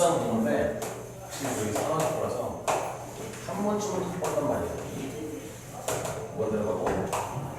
비싼 부분인데, 지금 여기 상황이 돌아서 한 번쯤은 해봤단 말이야. 뭐 들어가고, 그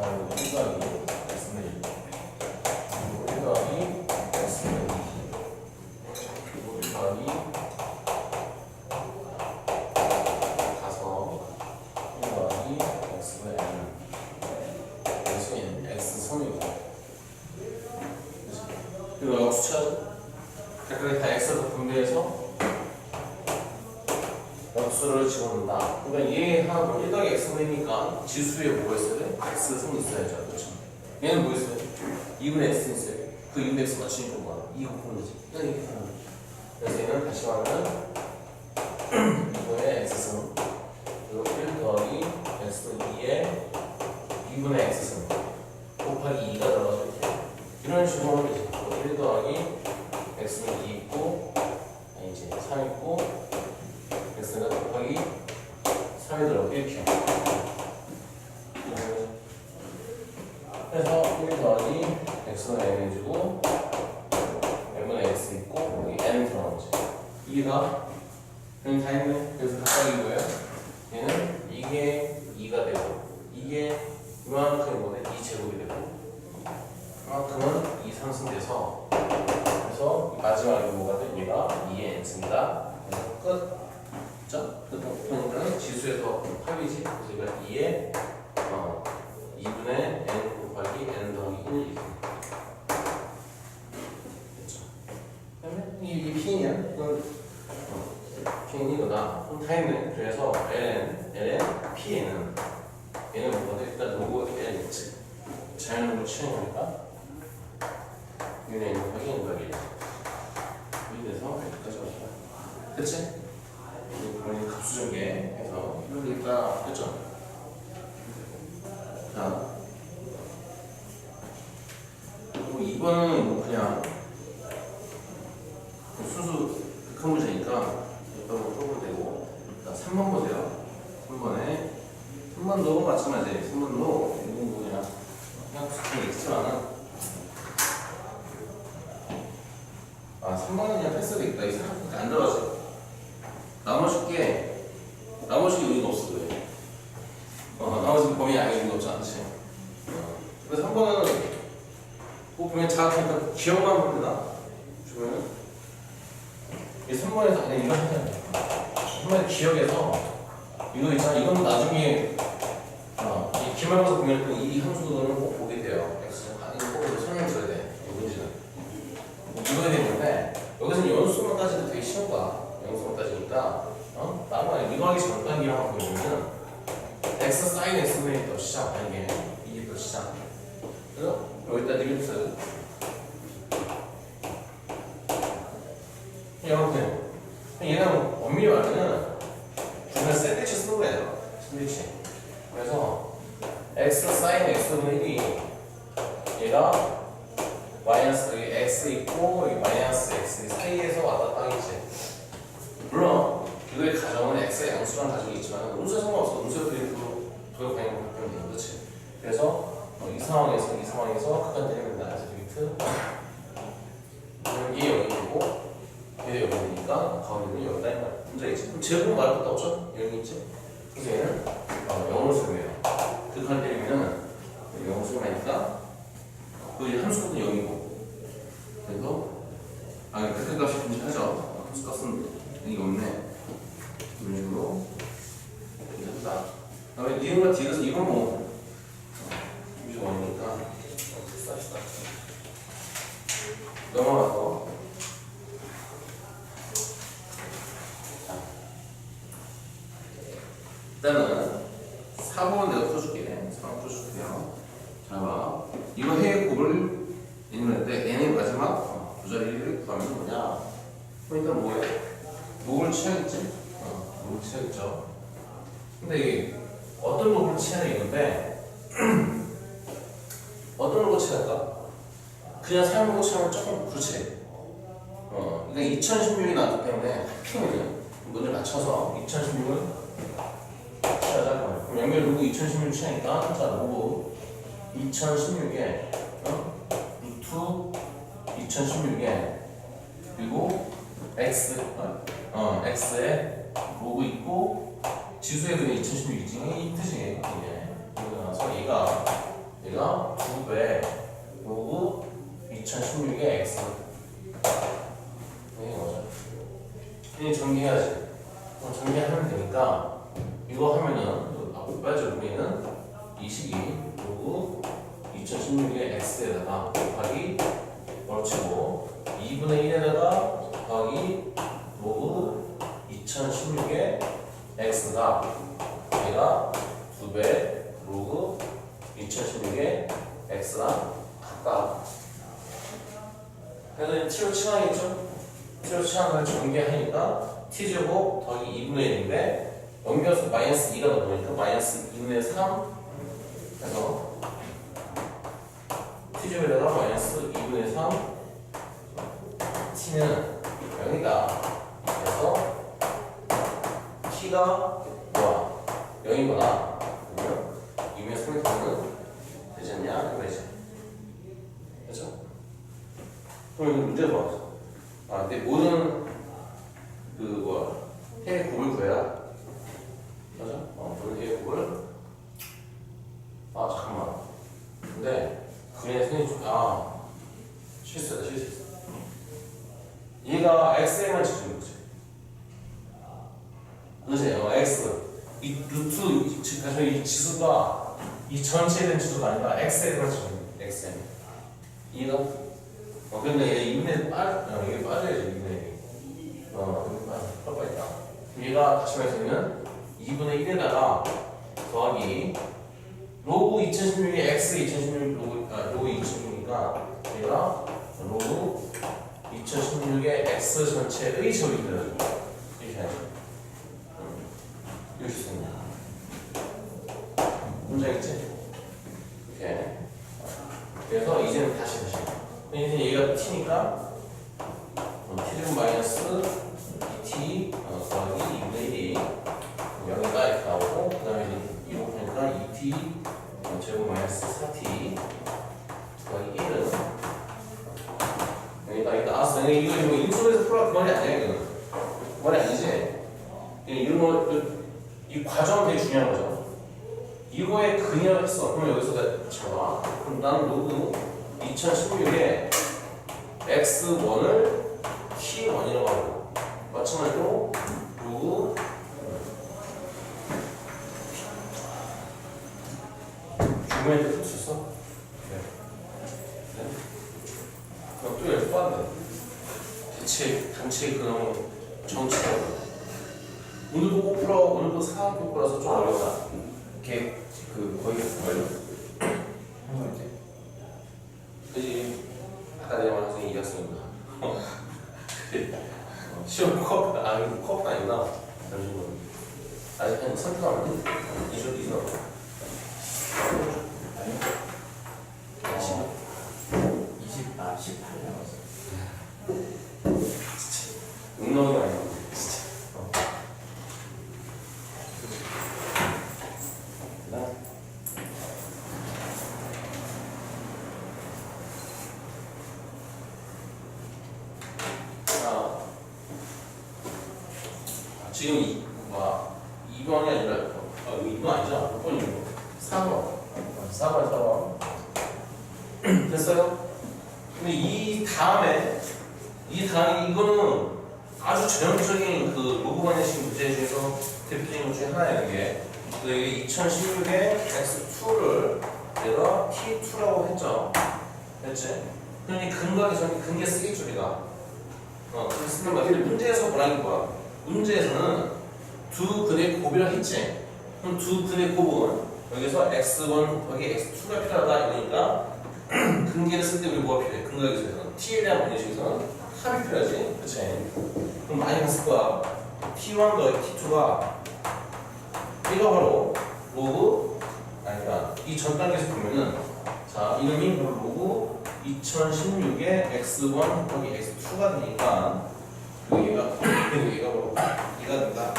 다음에 이거 1 더하기 X는 2. 1 더하기 X는 2. 그리고 1 더하기 가서 1 더하기 X는 N. X는 X 선이고. 그리고 역수차 각각의 다 X로 분배해서 역수를 집어넣는다. 그러니까 얘 하나 1 더하기 X니까 지수에 뭐가 있어야 돼? X 성이 있어야죠. 그렇죠? 얘는 뭐 있어요? 2분의 X 있어요. 그 2분의 X 맞추니까 뭐야? 2 곱하면 되지. 그래서 얘는 다시 말하면 2분의 X승 그리고 1 더하기 X는 2에 2분의 X승 곱하기 2가 들어가서 이렇게 이런 식으로 하면 되지. 그리고 1 더하기 X는 2 있고 아니 이제 3 있고 X는 곱하기 3이 들어가고 이렇게 그래서 1 더하기 X는 N 해주고 M은 X 있고 여기 N 들어가지 이게가 그럼 다 했네 그래서 각각이 뭐예요? 얘는 이게 2가 되고 이게 이만큼이 뭐네? 2제곱이 되고 이만큼은 2 상승돼서 그래서 이 마지막에 뭐가 돼? 얘가 2의 n승이다 그래서 끝 그죠? 그러니까 지수에서 합이지 그래서 얘가 2의 어, 2분의 n 곱하기 n 더하기 1 이렇게 됐죠? 그다음에 이, 이 P냐? 이건 P이구나. 그럼 다 했네. 그래서 ln, ln, P는 얘는 뭐가 돼? 일단 로고 ln 있지. 자연으로 치우니까 얘는 n 곱하기 n 더하기 1 이렇게 돼서 여기까지 왔다. 그치? 값수 전개 해서 이렇게 있다. 됐죠? 자. 그리고 2번은 뭐 그냥 순수 극한 문제니까 이번 풀면 되고 자 3번 보세요 3번에 3번도 마찬가지 3번도 이건 뭐 그냥 수준이 있지만은 아 3 번은 그냥 패스가 있다 이 생각밖에 안 들어가지 나머지 게 나머지 게 의미가 없어 왜 어, 나머지 범위 아예 의미가 없지 않지 어. 그래서 3번은 뭐 보면 자학하니까 기억만 보면 주변은 이 3번에서 그냥 이거 하잖아. 3번 기억에서 이거 있잖아. 이건 나중에 어, 이 기말고사 보면 또이 함수들은 꼭 보게 돼요. X 아, 이거 꼭 설명 들어야 돼. 이 문제는 이거에 여기서는 연수만 따지도 되게 쉬운 거야. 연수만 따지니까 어? 나만 이거 하기 전 단계랑 보면은 X 사인 X분의 또 시작 아니 게 이게 또 시작. 그래서 여기다 리미트 여러분 얘는 엄밀히 말하면 중간 샌드위치 쓰는 거예요 샌드위치 그래서 x 사인 x분의 1이 얘가 마이너스 여기 x 있고 여기 마이너스 x 사이에서 왔다 땅이지 물론 이거의 가정은 x의 양수랑 가정이 있지만 음수에 상관없어 음수에 그대로 도역 방향을 바꾸면 돼 그렇지 그래서 어, 이 상황에서 이 상황에서 크간 되면 나가서 리미트 이게 여기고 얘도 여기니까 가운데는 여기다 이 말. 문제 있지? 그럼 제곱 말할 것도 없죠? 여기 있지? 그래서 얘는 어, 영어로 쓰고요. 극한 때리면은 영어 쓰고나니까 그 함수값은 0이고 그래서 아 극한값이 존재하죠. 함수값은 의미가 없네. 이런 식으로 괜찮다. 그 다음에 니은과 뒤에서 이건 뭐 이게 원이니까 쌉시다. 넘어가서 일단은 4번 내가 풀어줄게. 4번 풀어줄게요. 자, 봐. 이거 해의 곱을 인문했는데 n의 마지막 어, 두 자리를 구하면 뭐냐? 일단 뭐예요? 목을 취하겠지? 어, 목을 취하겠죠. 근데 이게 어떤 목을 취하는 이건데 어떤 뭘로 고치할까? 그냥 삶을 고치면 조금 그렇지. 어, 그러니까 2016이 나왔기 때문에 하필이면 문을 맞춰서 2016을 취하자. 그럼 연결 로그 2016 취하니까 자 로그 2016에 어? 루트 2016에 그리고 x 어, 어 x에 로그 있고 지수에도 2016이지 이 뜻이 이게 나서 얘가 얘가 두배 로그 2016의 x. 이게 정리해야지. 그럼 정리하면 되니까 이거 하면은 앞으로 빠져 우리는 이 식이 로그 2016의 x에다가 곱하기 걸치고? 2분의 1에다가 곱하기 로그 2016의 x가 얘가 두배 로그 2016의 x랑 같다. 그래서 t로 치환이죠? t로 치환을 전개하니까 t제곱 더하기 2분의 1인데 연결수 마이너스 2가 넘으니까 마이너스 2분의 3 해서 t제곱에다가 마이너스 2분의 3 t는 0이다. 그래서 t가 뭐야? 0이거나 그러면 2분의 3의 경우는 되지 않냐? 그죠? 그럼 이거 문제 봐. 아, 근데 모든 그 뭐야 해의 곱을 구해야 맞아? 어, 모든 해의 곱을 아 잠깐만. 근데 그냥 선생님 좀- 아 실수다 실수. 얘가 x에만 지주는 거지. 그지? 어, x. 이 루트 이- 지- 그래서 이 지수가 이 지수가 아니라 지주는 거야. x에. 이해가? 어, 근데 얘 2분의 빠, 어, 이게 빠져야지, 2분의 1. 어, 이거 빠, 빠빠 있다. 얘가 다시 말해서는 2분의 1에다가 더하기 로그 2016의 x 2016 로그, 아, 로그 2016이니까 얘가 로그 2016의 x 전체의 제곱이 되는 이렇게 해야지. 음, 이렇게 쓰는 거야. 문제겠지? 이렇게. 그래서 이제는 다시 다시. 이제 t니까 어, t제곱 마이너스 t 어, 더하기 2분의 1이 0이다 이렇게 나오고 그 다음에 이제 1로 보니까 2t 어, 제곱 마이너스 4t 더하기 1은 여기다 이거 나왔어 이거 이거 인수에서 풀어 그 말이 아니야 이거 그 말이 아니지? 이런 거, 그, 이 과정 되게 중요한 거죠. 이거에 근역을 했어. 그러면 여기서 내가 잡아. 그럼 나는 로그 2016에 x1을 t1이라고 하고 마찬가지로 로그 중간에 풀수 있어? 네. 네. 그럼 또 열두 번 대체 단체 그놈 정치적으로 오늘도 꼭 풀어 오늘도 사학 교과라서 좀 어려워 이렇게 그 거의 뭐예요? 한번 이제 그지 아까 내가 말한 선생님 이 학생입니다 그래 어, 시험 컵 아, 이거 컵 아니구나 잠시만 아직 한 3분 남았는데 이주 이주 어, 20, 아, 18 남았어. 응원이 아니야 진짜 어. 그다음 자 아, 지금 이 뭐야 2번이 아니라 아 이거 2번 아니죠? 몇 번이고 4번 4번 4번 됐어요? 근데 이 다음에 이 다음에 이거는 아주 전형적인 그 로그 관계식 문제 중에서 대표적인 것 중에 하나예요 이게. 그래서 이게 2016의 x2를 내가 t2라고 했죠? 됐지? 그러니 근각이 저기 근계 쓰겠죠 우리가 어 그렇게 쓰는 거야. 근데 문제에서 뭐라는 거야 문제에서는 두 근의 곱이라 했지. 그럼 두 근의 곱은 여기서 x1 곱하기 x2가 필요하다 이러니까 근계를 쓸 때 우리 뭐가 필요해? 근각에 있어서는. t에 대한 문제식에서는 합이 필요하지. 그치? 그럼 갔을 거야. t1 더하기 t2가 이거 바로 로그 아니다. 이 전 단계에서 보면은 자, 이름이 로그 2016의 x1 곱하기 x2가 되니까 얘가 그리고 얘가 뭐고 얘가 된다.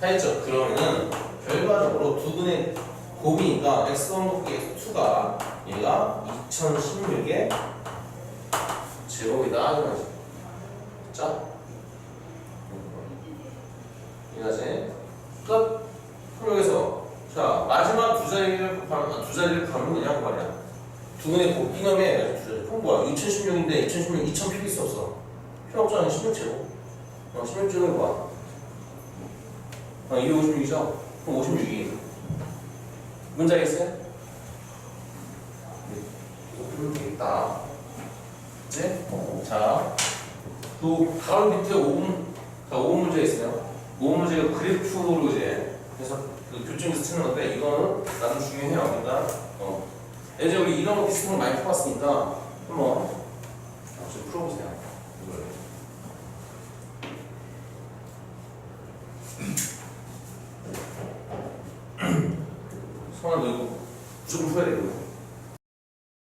알죠? 그러면은 결과적으로 두 분의 곱이니까 x1 곱하기 x2가 얘가 2016의 제곱이다 이거지. 자, 이거지. 끝. 그럼 여기서 자 마지막 두 자리를 곱하면 아, 두 자리를 곱하면 그냥 말이야. 두 분의 곱 이념에 두 자리. 그럼 뭐야? 2016인데 2016 2000 필요 있어 없어? 필요 없잖아. 16 제곱. 어, 16 제곱이 뭐야? 아, 256이죠? 그럼 56이. 문제 있어요? 네. 이거 풀면 되겠다. 네? 자, 또 바로 밑에 5분, 자, 5분 문제 있어요. 5분 문제가 그래프로 이제 그래서 그 교정에서 치는 건데 이거는 나도 중요해요. 그러니까 어. 예전에 우리 이런 거 비슷한 거 많이 풀어봤으니까 한번 좀 풀어보세요. 이걸.